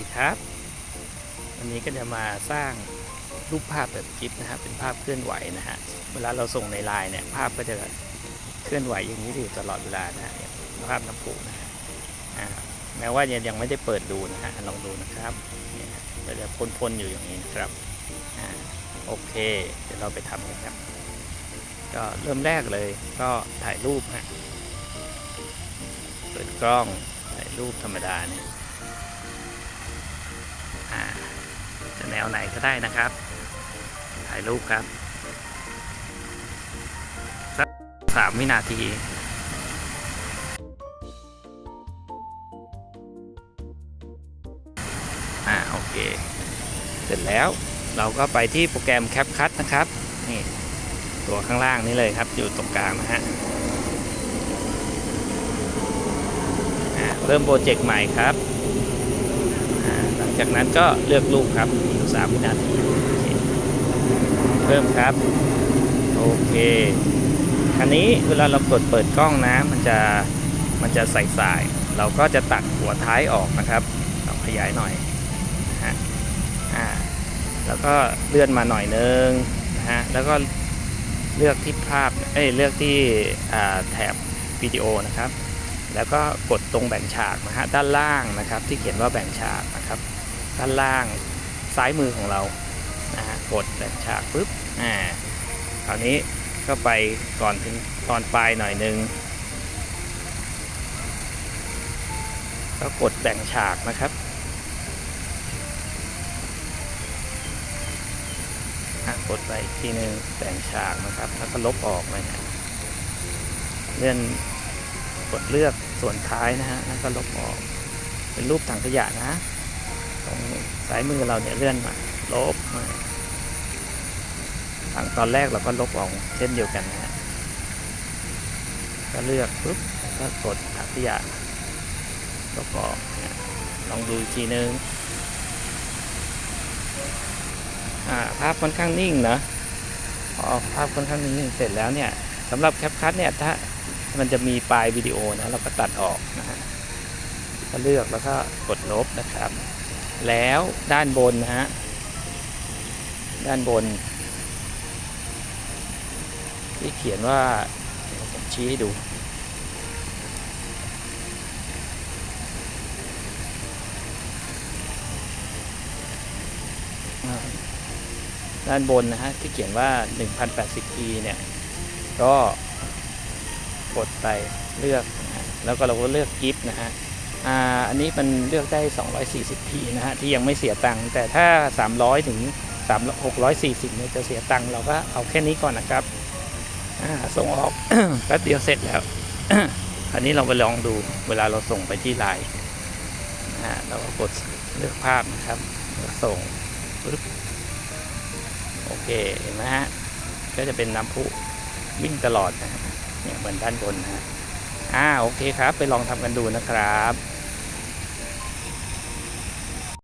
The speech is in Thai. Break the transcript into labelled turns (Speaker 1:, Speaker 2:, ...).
Speaker 1: ดีครับ วันนี้ก็จะมาสร้างรูปภาพแบบกิฟนะฮะเป็นภาพเคลื่อนไหวนะฮะเวลาเราส่งในไลน์เนี่ยภาพก็จะเคลื่อนไหวอย่างนี้อยู่ตลอดเวลานะฮะภาพน้ำพุนะฮะแม้ว่ายังยังไม่ได้เปิดดูนะฮะลองดูนะครับเนี่ยก็จะพ่นๆอยู่อย่างนี้นะครับอ่าโอเค เดี๋ยวเราไปทำกันครับ ก็เริ่มแรกเลยก็ถ่ายรูปฮะเปิดกล้องถ่ายรูปธรรมดาเนี่ย ไหนก็ได้นะครับ ถ่ายรูปครับสักสามวินาทีอ่าโอเค เสร็จแล้วเราก็ไปที่โปรแกรม CapCut นะครับ นี่ตัวข้างล่างนี้เลยครับ อยู่ตรงกลางนะฮะเริ่มโปรเจกต์ใหม่ครับ จากนั้นก็เลือกรูปครับอยู่สามวินาทีเพิ่มครับ โอเคอันนี้เวลาเรากดเปิดกล้องนะ มันจะมันจะใส่สายๆเราก็จะตัดหัวท้ายออกนะครับเราขยายหน่อยนะฮะอ่าแล้วก็เลื่อนมาหน่อยนึงนะฮะแล้วก็เลือกที่ภาพเอ้ยเลือกที่อ่าแถบวิดีโอนะครับ แล้วก็กดตรงแบ่งฉากนะฮะด้านล่างนะครับ ที่เขียนว่าแบ่งฉากนะครับ ด้านล่างซ้ายมือของเรานะฮะกดแบ่งฉากปุ๊บอ่าคราวนี้ก็ไปก่อนถึงตอนปลายหน่อยนึงก็กดแบ่งฉากนะครับอะกดไปอีกทีนึงแบ่งฉากนะครับ แล้วก็ลบออกนะฮะเลื่อนกดเลือกส่วนท้ายนะฮะแล้วก็ลบออก เป็นรูปถังขยะนะ รงซ้ายมือเราเนี่ยเลื่อนมาลบมาทางตอนแรกเราก็ลบออกเช่นเดียวกันนะฮะก็เลือกปุ๊บแล้วก็กดถังขยะลบออกนะลองดูทีนึงอ่าภาพค่อนข้างนิ่งนะพอภาพค่อนข้างนิ่งเสร็จแล้วเนี่ยสำหรับแคปคัทเนี่ยถ้ามันจะมีปลายวิดีโอนะเราก็ตัดออกนะฮะก็เลือกแล้วก็กดลบนะครับ แล้วด้านบนนะฮะ ด้านบน ที่เขียนว่าผมชี้ให้ดู ด้านบนนะฮะ ที่เขียนว่า 1080p เนี่ย ก็กดไปเลือก แล้วก็เราก็เลือกกิฟต์นะฮะ อ่าอันนี้มันเลือกได้ 240p นะฮะที่ยังไม่เสียตังค์แต่ถ้า 300 ถึง 3 640เนี่ยจะเสียตังค์เราก็เอาแค่นี้ก่อนนะครับอ่าส่งออกแป๊บเดียวเสร็จแล้ว อันนี้เราไปลองดูเวลาเราส่งไปที่ไลน์นะฮะเราก็กดเลือกภาพนะครับส่งปึ๊บโอเคเห็นไหมฮะก็จะเป็นน้ำพุวิ่งตลอดนะฮะเนี่ยเหมือนด้านบนนะฮะอ่าโอเคครับ ไปลองทำกันดูนะครับ